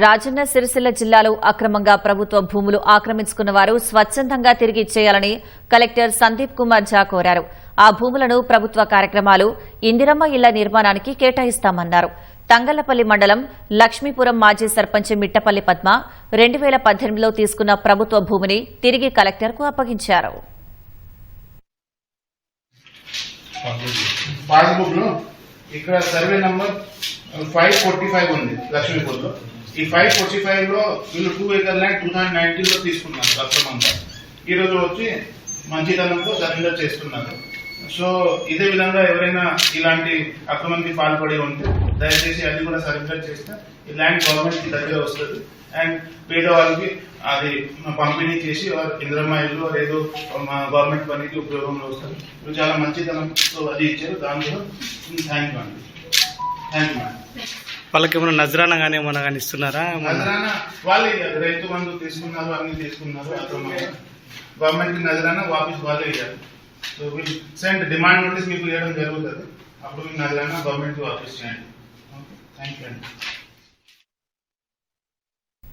రాజన్న సిరిసిల్ల జిల్లాలో అక్రమంగా ప్రభుత్వ భూములు ఆక్రమించుకున్న వారు స్వచ్ఛందంగా తిరిగి ఇచ్చేయాలని కలెక్టర్ సందీప్ కుమార్ ఝా కోరారు. ఆ భూములను ప్రభుత్వ కార్యక్రమాలు ఇందిరమ్మ ఇళ్ళ నిర్మాణానికి కేటాయిస్తామన్నారు. తంగళ్ళపల్లి మండలం లక్ష్మీపురం మాజీ సర్పంచ్ మిట్టపల్లి పద్మ రెండు వేల పద్దెనిమిదిలో తీసుకున్న ప్రభుత్వ భూమిని తిరిగి కలెక్టర్కు అప్పగించారు. ఇక్కడ survey number five forty five ఉంది లక్ష్మీపూర్లో ఈ ఫైవ్ ఫోర్టీ ఫైవ్లో వీళ్ళు two acre land two thousand నైన్టీన్లో తీసుకున్నారు అక్రమంగా ఈ రోజు వచ్చి మంచితనంతో సరెండర్ చేస్తున్నారు. సో ఇదే విధంగా ఎవరైనా ఇలాంటి అక్రమానికి పాల్పడి ఉంటే దయచేసి అది కూడా సరెండర్ చేస్తే ఈ ల్యాండ్ గవర్నమెంట్కి దగ్గర వస్తుంది. అండ్ పేదవాళ్ళకి అది పంపిణీ చేసి వారు ఇంద్రమ్మ ఇల్లు ఏదో మా గవర్నమెంట్ పనికి ఉపయోగంలో వస్తుంది. చాలా మంచితనంతో అది ఇచ్చారు. దాని కూడా థ్యాంక్ యూ అండి. వాళ్ళకి ఏమైనా నజరానా కానీ ఏమైనా కానీ ఇస్తున్నారా? వాళ్ళు రైతు బంధు తీసుకున్నారు అన్ని తీసుకున్నారు గవర్నమెంట్ నజరాన నజరానా వాపస్ వాళ్ళే ఇయ్యారు so will send demand notice మీకు ఇవ్వడం జరుగుతుంది. అప్పుడు మీకు నజరానా గవర్నమెంట్ వాపిస్ వాపస్ చేయండి. ఓకే థ్యాంక్ యూ అండి.